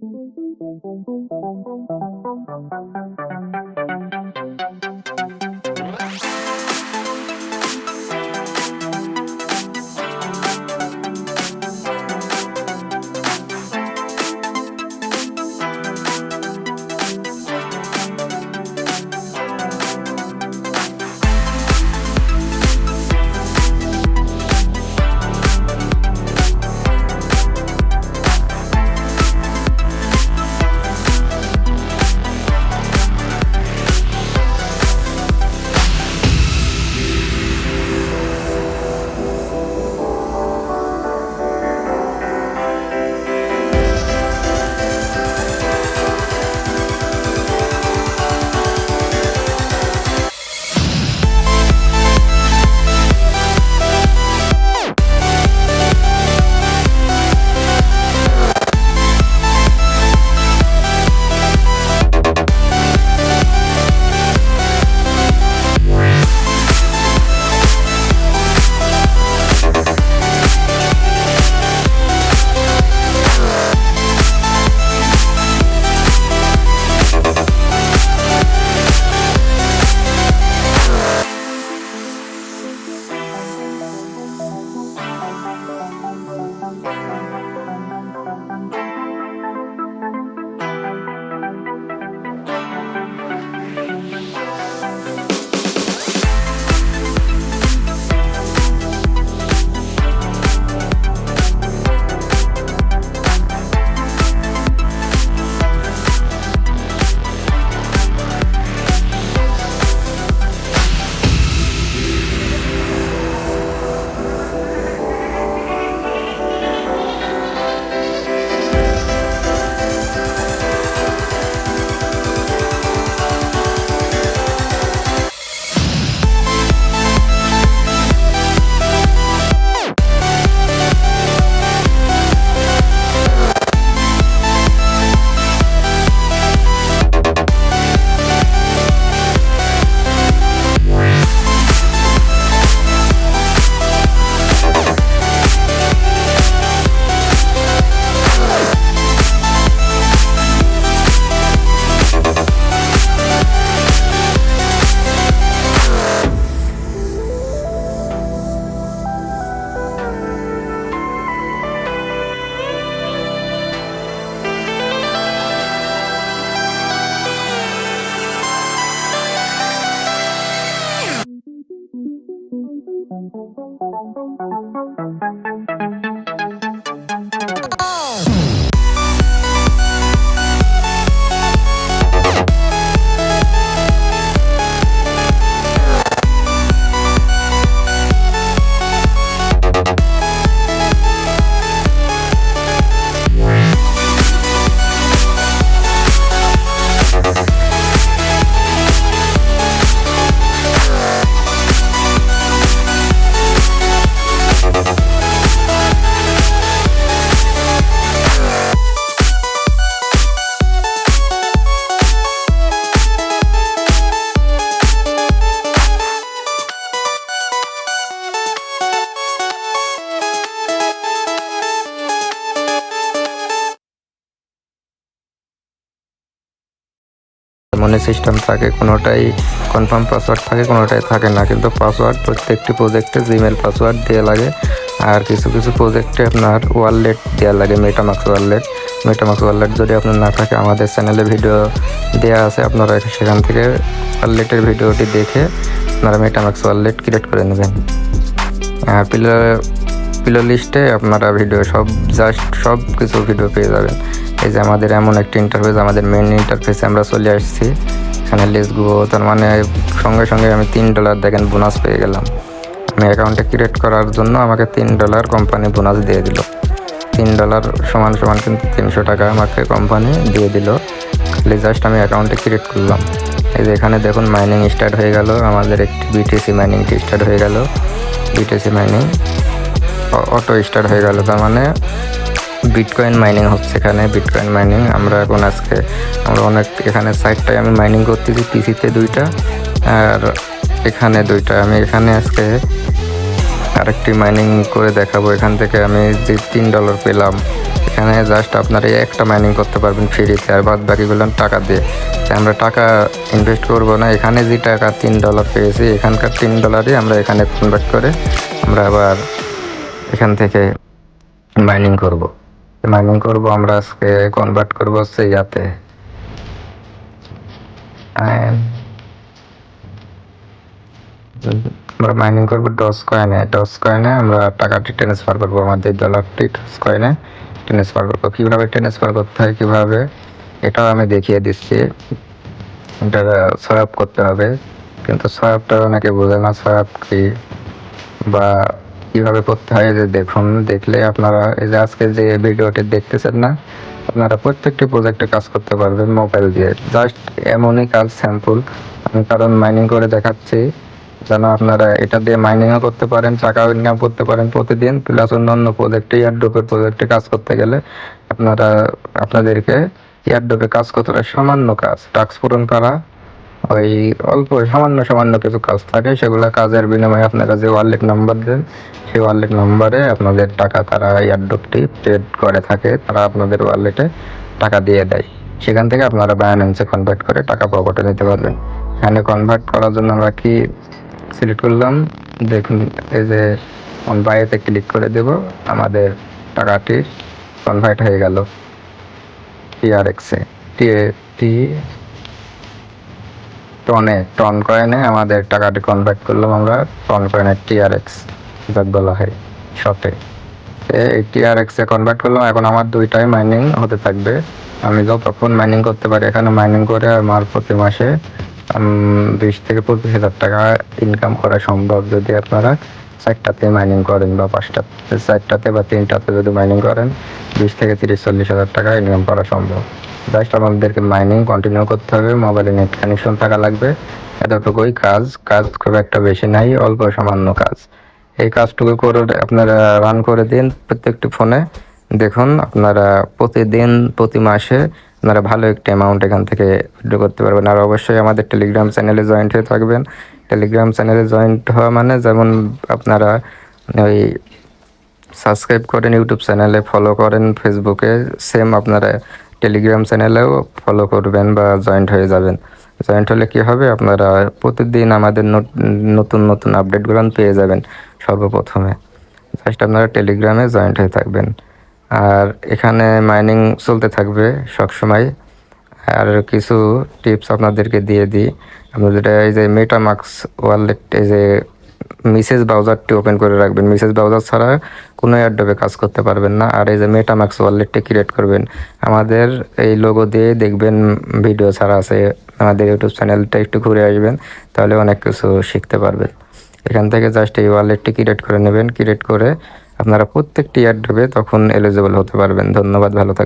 Thank you. মনে system থাকে, কোনোটাই কনফার্ম পাসওয়ার্ড থাকে, কোনোটাই থাকে না। কিন্তু পাসওয়ার্ড প্রত্যেকটি প্রজেক্টে জিমেল পাসওয়ার্ড দেওয়া লাগে। আর কিছু কিছু প্রজেক্টে আপনার ওয়ালেট দেওয়া লাগে মেটামাক্স ওয়ালেট মেটামাক্স ওয়ালেট যদি আপনার না থাকে, আমাদের চ্যানেলে ভিডিও দেওয়া আছে, আপনারা সেখান থেকে ওয়ালেটের ভিডিওটি দেখে আপনারা মেটামাক্স ওয়ালেট ক্রিয়েট করে নেবেন। আর পিলো পিলো লিস্টে আপনারা ভিডিও সব জাস্ট সব কিছু ভিডিও পেয়ে যাবেন। এই যে আমাদের এমন একটি ইন্টারফেস আমাদের মেন ইন্টারফেসে আমরা চলে আসছি। এখানে লেস গো তার মানে সঙ্গে সঙ্গে আমি তিন ডলার দেখেন বোনাস পেয়ে গেলাম। আমি অ্যাকাউন্টে ক্রিয়েট করার জন্য আমাকে তিন ডলার কোম্পানি বোনাস দিয়ে দিল। তিন ডলার সমান সমান কিন্তু তিনশো টাকা আমাকে কোম্পানি দিয়ে দিল। খালি জাস্ট আমি অ্যাকাউন্টে ক্রিয়েট করলাম। এই যে এখানে দেখুন মাইনিং স্টার্ট হয়ে গেল। আমাদের একটি বিটিসি মাইনিংটি স্টার্ট হয়ে গেল। বিটিসি মাইনিং অটো স্টার্ট হয়ে গেল। তার মানে বিটকয়েন মাইনিং হচ্ছে এখানে বিটকয়েন মাইনিং আমরা এখন আজকে, আমরা অনেক, এখানে সাইডটায় আমি মাইনিং করতেছি পিসিতে দুইটা, আর এখানে দুইটা। আমি এখানে আজকে আরেকটি মাইনিং করে দেখাবো। এখান থেকে আমি যে তিন ডলার পেলাম, এখানে জাস্ট আপনারা একটা মাইনিং করতে পারবেন ফ্রিতে আর বাদ বাকিগুলো টাকা দিয়ে। তাই আমরা টাকা ইনভেস্ট করব না, এখানে যে টাকা তিন ডলার পেয়েছি, এখানকার তিন ডলারই আমরা এখানে কনভার্ট করে আমরা আবার এখান থেকে মাইনিং করব। মাইনিং করব, আমরা আজকে কনভার্ট করব হচ্ছে ইয়াতে। আমরা মাইনিং করব ডস কয়েনে ডস কয়েনে আমরা টাকাটি ট্রান্সফার করব আমাদের ডলারটি ডস কয়েনে ট্রান্সফার করব। কীভাবে ট্রান্সফার করতে হয়, কীভাবে? এটাও আমি দেখিয়ে দিচ্ছি। এটা সোয়াপ করতে হবে। কিন্তু সোয়াপটা অনেকে বোঝে না সোয়াপ কি? বা কীভাবে করতে হয় যে দেখুন, দেখলে আপনারা এই যে আজকে যে ভিডিওটি দেখতেছেন না, আপনারা প্রত্যেকটি প্রজেক্টে কাজ করতে পারবেন মোবাইল দিয়ে। জাস্ট এমনই কাজ স্যাম্পল আমি কারণ মাইনিং করে দেখাচ্ছি, যেন আপনারা এটা দিয়ে মাইনিংও করতে পারেন, টাকাও ইনকাম করতে পারেন প্রতিদিন প্লাস অন্যান্য প্রজেক্টে ইয়ারডোপের প্রজেক্টে কাজ করতে গেলে আপনারা, আপনাদেরকে ইয়ারডোপে কাজ করতে সামান্য কাজ টাস্ক পূরণ করা ওই অল্প, সামান্য সামান্য কিছু কাজ থাকে, সেগুলো কাজের বিনিময়ে আপনারা যে ওয়ালেট নাম্বার দেন, সেই ওয়ালেট নাম্বারে আপনাদের টাকা তারা এয়ারড্রপটি পেড করে থাকে, তারা আপনাদের ওয়ালেটে টাকা দিয়ে দেয়। সেখান থেকে আপনারা বাইন্যান্সে কনভার্ট করে টাকা পকেটে নিতে পারবেন। এখানে কনভার্ট করার জন্য আমরা কি সিলেক্ট করলাম? দেখুন, এই যে বাইতে ক্লিক করে দেব, আমাদের টাকাটি কনভার্ট হয়ে গেল টিআরএক্সে টি টনে, টন কয়েনে আমাদের টাকাটি কনভার্ট করলাম আমরা, টন কয়েনের টিআরএক্স যাক বলা হয় শর্টে এই এ কনভার্ট করলাম, এখন আমার দুইটাই মাইনিং হতে থাকবে। আমি যতক্ষণ মাইনিং করতে পারি, এখানে মাইনিং করে আমার প্রতি মাসে বিশ থেকে পঁচিশ হাজার টাকা ইনকাম করা সম্ভব যদি আপনারা চারটাতে মাইনিং করেন বা পাঁচটাতে, চারটাতে বা তিনটাতে যদি মাইনিং করেন, বিশ থেকে তিরিশ, চল্লিশ হাজার টাকা ইনকাম করা সম্ভব। জাস্ট আমাদেরকে মাইনিং কন্টিনিউ করতে হবে মোবাইলে নেট কানেকশন থাকা লাগবে। এতটুকুই কাজ কাজ খুব একটা বেশি নাই, অল্প সামান্য কাজ। এই কাজটুকু করে আপনারা রান করে দিন প্রত্যেকটি ফোনে দেখুন, আপনারা প্রতিদিন, প্রতি মাসে আপনারা ভালো একটি অ্যামাউন্ট এখান থেকে উইথড্র করতে পারবেন। আর অবশ্যই আমাদের টেলিগ্রাম চ্যানেলে জয়েন্ট হয়ে থাকবেন। টেলিগ্রাম চ্যানেলে জয়েন্ট হওয়া মানে যেমন আপনারা ওই সাবস্ক্রাইব করেন ইউটিউব চ্যানেলে ফলো করেন ফেসবুকে সেম আপনারা টেলিগ্রাম চ্যানেলেও ফলো করবেন বা জয়েন্ট হয়ে যাবেন। জয়েন্ট হলে কি হবে? আপনারা প্রতিদিন আমাদের নত- নতুন নতুন আপডেটগুলো পেয়ে যাবেন সর্বপ্রথমে। জাস্ট আপনারা টেলিগ্রামে জয়েন্ট হয়ে থাকবেন। আর এখানে মাইনিং চলতে থাকবে সবসময়। আর কিছু টিপস আপনাদেরকে দিয়ে দিই। আপনাদের এই যে মেটামাক্স ওয়ালেট এই যে মেসেজ ব্রাউজারটি ওপেন করে রাখবেন। মিসেস ব্রাউজার ছাড়া কোনো অ্যাডবে কাজ করতে পারবেন না। আর এই যে মেটামাক্স ওয়ালেটটি ক্রিয়েট করবেন, আমাদের এই লোগো দিয়ে দেখবেন ভিডিও ছাড়া আছে। আমাদের ইউটিউব চ্যানেলটা একটু ঘুরে আসবেন, তাহলে অনেক কিছু শিখতে পারবেন। এখান থেকে জাস্ট এই ওয়ালেটটি ক্রিয়েট করে নেবেন। ক্রিয়েট করে আপনারা প্রত্যেকটি অ্যাডবে তখন এলিজিবল হতে পারবেন। ধন্যবাদ, ভালো থাকবেন।